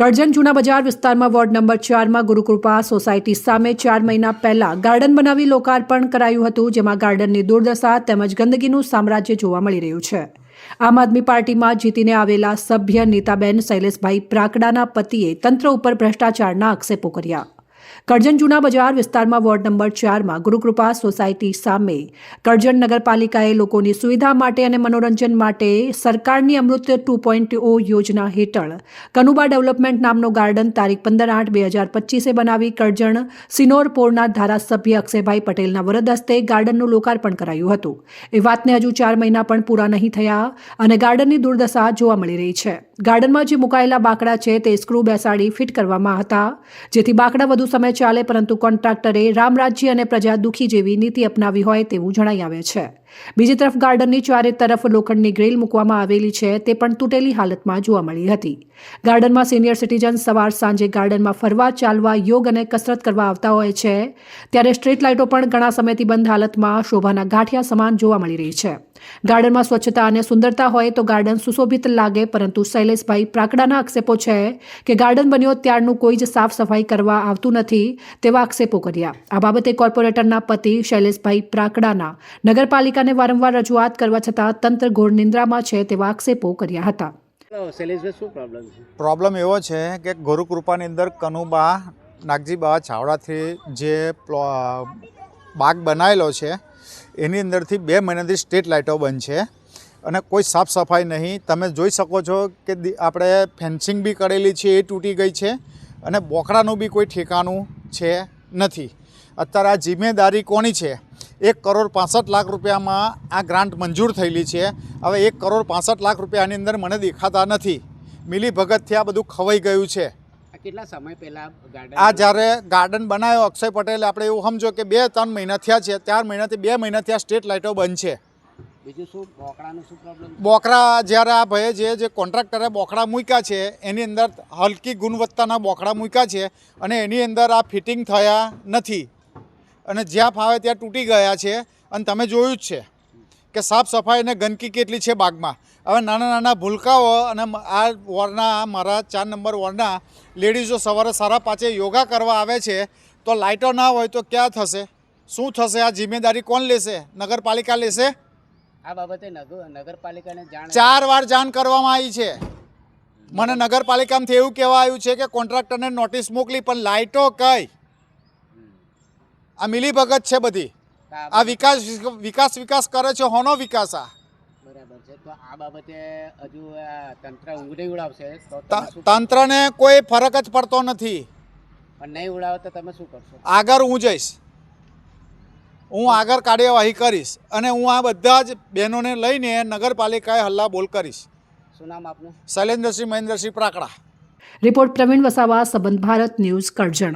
કરજણ જૂના બજાર વિસ્તારમાં વોર્ડ નંબર ચારમાં ગુરુકૃપા સોસાયટી સામે ચાર મહિના પહેલા ગાર્ડન બનાવી લોકાર્પણ કરાયું હતું, જેમાં ગાર્ડનની દુર્દશા તેમજ ગંદકીનું સામ્રાજ્ય જોવા મળી રહ્યું છે. આમ આદમી પાર્ટીમાં જીતીને આવેલા સભ્ય નીતાબેન શૈલેષભાઈ પ્રાકડાના પતિએ તંત્ર ઉપર ભ્રષ્ટાચારના આક્ષેપો કર્યા. કરજણ બજાર વિસ્તારમાં વોર્ડ નંબર ચારમાં ગુરુકૃપા સોસાયટી સામે કરજણ નગરપાલિકાએ લોકોની સુવિધા માટે અને મનોરંજન માટે સરકારની અમૃત ટુ પોઈન્ટ ઓ યોજના હેઠળ કનુબા ડેવલપમેન્ટ નામનો ગાર્ડન તારીખ પંદર આઠ બે હજાર પચીસે બનાવી કરજણ સિનોરપોરના ધારાસભ્ય અક્ષયભાઈ પટેલના વરદ હસ્તે ગાર્ડનનું લોકાર્પણ કરાયું હતું. એ વાતને હજુ ચાર મહિના પણ પૂરા નહીં થયા અને ગાર્ડનની દુર્દશા જોવા મળી રહી છે. ગાર્ડનમાં જે મુકાયેલા બાકડા છે તે સ્ક્રૂ બેસાડી ફિટ કરવામાં હતા, જેથી બાકડા વધુ સમય ચાલે, પરંતુ કોન્ટ્રાક્ટરે રામરાજ્ય અને પ્રજા દુઃખી જેવી નીતિ અપનાવી હોય તેવું જણાઈ આવે છે. બીજી તરફ ગાર્ડનની ચારે તરફ લોખંડની ગ્રીલ મૂકવામાં આવેલી છે, તે પણ તૂટેલી હાલતમાં જોવા મળી હતી. ગાર્ડનમાં સિનિયર સિટીઝન સવાર સાંજે ગાર્ડનમાં ફરવા, ચાલવા, યોગ અને કસરત કરવા આવતા હોય છે, ત્યારે સ્ટ્રીટ લાઇટો પણ ઘણા સમયથી બંધ હાલતમાં શોભાના ગાંઠિયા સમાન જોવા મળી રહી છે. ગાર્ડનમાં સ્વચ્છતા અને સુંદરતા હોય તો ગાર્ડન સુશોભિત લાગે, પરંતુ શૈલેષભાઈ પ્રાકડાના આક્ષેપો છે કે ગાર્ડન બન્યો ત્યારનું કોઈ જ સાફ સફાઈ કરવા આવતું નથી તેવા આક્ષેપો કર્યા. આ બાબતે કોર્પોરેટરના પતિ શૈલેષભાઈ પ્રાકડાના નગરપાલિકાને વારંવાર રજૂઆત કરવા છતાં તંત્ર ઘોર નિંદ્રામાં છે તેવા આક્ષેપો કર્યા હતા. પ્રોબ્લેમ એવો છે કે ગુરુકૃપાની અંદર કનુબા નાગજીબા છાવડાથી જે પ્લો- બાગ બનાવેલો છે એની અંદરથી બે મહિનાથી સ્ટ્રીટ લાઇટો બંધ છે અને કોઈ સાફ સફાઈ નહીં. તમે જોઈ શકો છો કે દી- આપણે ફેન્સિંગ બી કરેલી છે એ તૂટી ગઈ છે અને બોકડાનું બી કોઈ ઠેકાણું છે નથી. અત્યારે આ જિમ્મેદારી કોની છે? એક કરોડ પાસઠ લાખ રૂપિયામાં આ ગ્રાન્ટ મંજૂર થયેલી છે. હવે એક કરોડ પાસઠ લાખ રૂપિયાની અંદર મને દેખાતા નથી. મિલી ભગતથી આ બધું ખવાઈ ગયું છે. આ કેટલા સમય પહેલા આ જ્યારે ગાર્ડન બનાવ્યો અક્ષય પટેલ આપણે એવું સમજો કે બે ત્રણ મહિના થયા છે. ચાર મહિનાથી બે મહિનાથી આ સ્ટ્રીટ લાઇટો બંધ છે. બીજું શું? બોકડાનું શું પ્રોબ્લેમ બોકડા જ્યારે આ ભાઈએ જે જે કોન્ટ્રાક્ટરે બોકડા મૂક્યા છે એની અંદર હલકી ગુણવત્તાના બોકડા મૂક્યા છે અને એની અંદર આ ફિટિંગ થયા નથી. અને જ્યાં ફાવે ત્યાં તૂટી ગયા છે અને તમે જોયું જ છે કે સાફ સફાઈ અને ગંદકી કેટલી છે બાગમાં. હવે નાના નાના ભૂલકાઓ અને આ વોર્ડના મારા ચાર નંબર વોર્ડના લેડીઝો સવારે સારા પાંચે યોગા કરવા આવે છે તો લાઇટો ના હોય તો ક્યાં થશે? શું થશે? આ જિમ્મેદારી કોણ લેશે? નગરપાલિકા લેશે? આ બાબતે નગરપાલિકાને જાણ ચાર વાર જાણ કરવામાં આવી છે. મને નગરપાલિકામાંથી એવું કહેવા આવ્યું છે કે કોન્ટ્રાક્ટરને નોટિસ મોકલી પણ લાઇટો કઈ? આ મિલીભગત છે બધી. આ વિકાસ વિકાસ વિકાસ કરે છે હોનો વિકાસ આ. બરાબર છે તો આ બાબતે હજુ તંત્ર ઊંઘ ઉડાવશે તો તમે ત- શું તંત્રને કોઈ ફરક જ પડતો નથી. પણ નહીં ઉડાવો તો તમે શું કરશો? આગળ હું જઈશ. હું આગળ કાર્યવાહી કરીશ અને હું આ બધા જ બહેનોને લઈને નગરપાલિકાએ હલ્લા બોલ કરીશ. શું નામ આપનું? શૈલેન્દ્રસિંહ મહેન્દ્રસિંહ પ્રાકડા. રિપોર્ટ પ્રવીણ વસાવા સંબંધ ભારત ન્યૂઝ કરજણ.